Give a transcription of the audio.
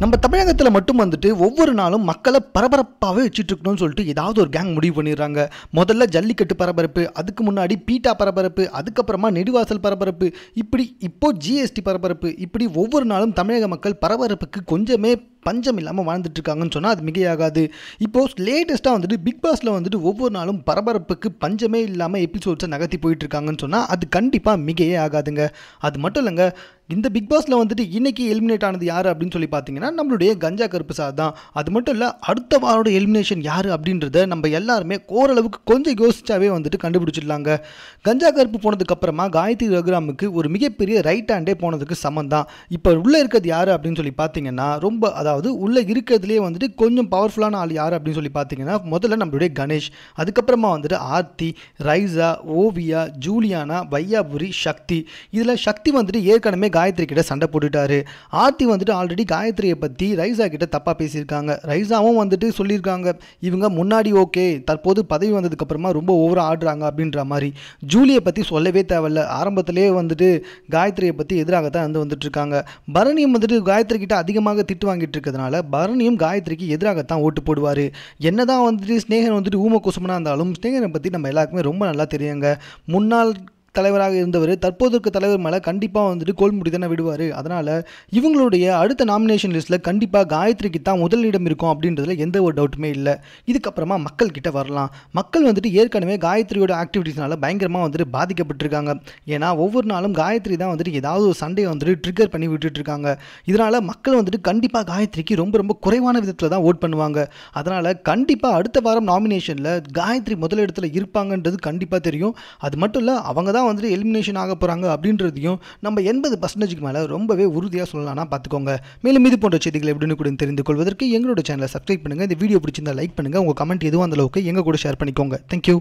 நம்ம தமிழகத்தில் மட்டும் வந்துட்டு ஒவ்வொரு நாளும் மக்களை பரபரப்பாகவே வச்சுட்டு இருக்கணும்னு சொல்லிட்டு ஏதாவது ஒரு கேங் முடிவு பண்ணிடுறாங்க. முதல்ல ஜல்லிக்கட்டு பரபரப்பு அதுக்கு முன்னாடி பீட்டா பரபரப்பு அதுக்கப்புறமா நெடுவாசல் பரபரப்பு இப்படி இப்போ ஜிஎஸ்டி பரபரப்பு இப்படி ஒவ்வொரு நாளும் தமிழக மக்கள் பரபரப்புக்கு கொஞ்சமே பஞ்சம் இல்லாமல் வாழ்ந்துட்டு இருக்காங்கன்னு சொன்னால் அது மிகையாகாது. இப்போது லேட்டஸ்ட்டாக வந்துட்டு பிக் பாஸில் வந்துட்டு ஒவ்வொரு நாளும் பரபரப்புக்கு பஞ்சமே இல்லாமல் எபிசோட்ஸை நகர்த்தி போயிட்டு இருக்காங்கன்னு சொன்னால் அது கண்டிப்பாக மிகையே ஆகாதுங்க. அது மட்டும் இல்லைங்க இந்த பிக் பாஸில் வந்துட்டு இன்றைக்கி எலிமினேட் ஆனது யார் அப்படின்னு சொல்லி பார்த்தீங்கன்னா நம்மளுடைய கஞ்சா கருப்பு சார் தான். அது மட்டும் இல்லை அடுத்த வாரோட எலிமினேஷன் யார் அப்படின்றத நம்ம எல்லாருமே ஓரளவுக்கு கொஞ்சம் யோசிச்சாவே வந்துட்டு கண்டுபிடிச்சிடலாங்க. கஞ்சா கருப்பு போனதுக்கப்புறமா காயத்ரி ரகுராமுக்கு ஒரு மிகப்பெரிய ரைட் ஹேண்டே போனதுக்கு சமம் தான் இப்போ உள்ளே இருக்கிறது யார் அப்படின்னு சொல்லி பார்த்தீங்கன்னா ரொம்ப அதாவது உள்ளே இருக்கிறதுலே வந்துட்டு கொஞ்சம் பவர்ஃபுல்லான ஆள் யார் அப்படின்னு சொல்லி பார்த்தீங்கன்னா முதல்ல நம்மளுடைய கணேஷ் அதுக்கப்புறமா வந்துட்டு ஆர்த்தி ரைசா ஓவியா ஜூலியானா வையாபுரி சக்தி. இதில் சக்தி வந்துட்டு ஏற்கனவே காயத்ரி கிட்ட சண்டை போட்டுட்டாரு. ஆர்த்தி வந்துட்டு ஆல்ரெடி காயத்ரியை பற்றி ரைசா கிட்ட தப்பாக பேசியிருக்காங்க. ரைசாவும் வந்துட்டு சொல்லியிருக்காங்க இவங்க முன்னாடி ஓகே தற்போது பதவி வந்ததுக்கப்புறமா ரொம்ப ஓவராக ஆடுறாங்க அப்படின்ற மாதிரி. ஜூலியை பற்றி சொல்லவே தேவையில்ல. ஆரம்பத்திலே வந்துட்டு காயத்ரியை பற்றி எதிராக தான் வந்து வந்துட்டு இருக்காங்க. பரணியும் வந்துட்டு காயத்ரி கிட்ட அதிகமாக திட்டு வாங்கிட்டு இருக்கிறதுனால பரணியும் காயத்ரிக்கு எதிராகத்தான் ஓட்டு போடுவார். என்னதான் வந்துட்டு ஸ்னேகன் வந்துட்டு ஊம குசுமனாக இருந்தாலும் ஸ்னேகனை பற்றி நம்ம எல்லாருக்குமே ரொம்ப நல்லா தெரியுங்க. முன்னாள் தலைவராக இருந்தவர் தற்போது இருக்க தலைவர் மேலே கண்டிப்பாக வந்துட்டு கோல்முடி தானே விடுவார். அதனால் இவங்களுடைய அடுத்த நாமினேஷன் லிஸ்ட்டில் கண்டிப்பாக காயத்ரிக்கு தான் முதலிடம் இருக்கும் அப்படின்றதுல எந்த ஒரு டவுட்டுமே இல்லை. இதுக்கப்புறமா மக்கள் கிட்ட வரலாம். மக்கள் வந்துட்டு ஏற்கனவே காயத்ரியோட ஆக்டிவிட்டீஸ்னால பயங்கரமாக வந்துட்டு பாதிக்கப்பட்டிருக்காங்க. ஏன்னா ஒவ்வொரு நாளும் காயத்ரி தான் வந்துட்டு ஏதாவது ஒரு சண்டையை வந்துட்டு ட்ரிகர் பண்ணி விட்டுட்டு இருக்காங்க. இதனால் மக்கள் வந்துட்டு கண்டிப்பாக காயத்ரிக்கு ரொம்ப ரொம்ப குறைவான விதத்தில் தான் ஓட் பண்ணுவாங்க. அதனால் கண்டிப்பாக அடுத்த வாரம் நாமினேஷனில் காயத்ரி முதலிடத்தில் இருப்பாங்கன்றது கண்டிப்பாக தெரியும். அது மட்டும் இல்லை அவங்க தான் வந்துட்டு எலிமினேஷன் ஆக போகிறாங்க அப்படின்றதையும் நம்ம எண்பது பர்சன்டேஜுக்கு மேலே ரொம்பவே உறுதியாக சொல்லலாம்னா பார்த்துக்கோங்க. மேலும் இது போன்ற செய்திகளை எப்படின்னு கூட தெரிந்து கொள்வதற்கு எங்களோட சேனலை சப்ஸ்கிரைப் பண்ணுங்கள் இந்த வீடியோ பிடிச்சிருந்தா லைக் பண்ணுங்கள் உங்கள் கமெண்ட் எதுவும் அந்த அளவுக்கு எங்கள் கூட ஷேர் பண்ணிக்கோங்க. தேங்க்யூ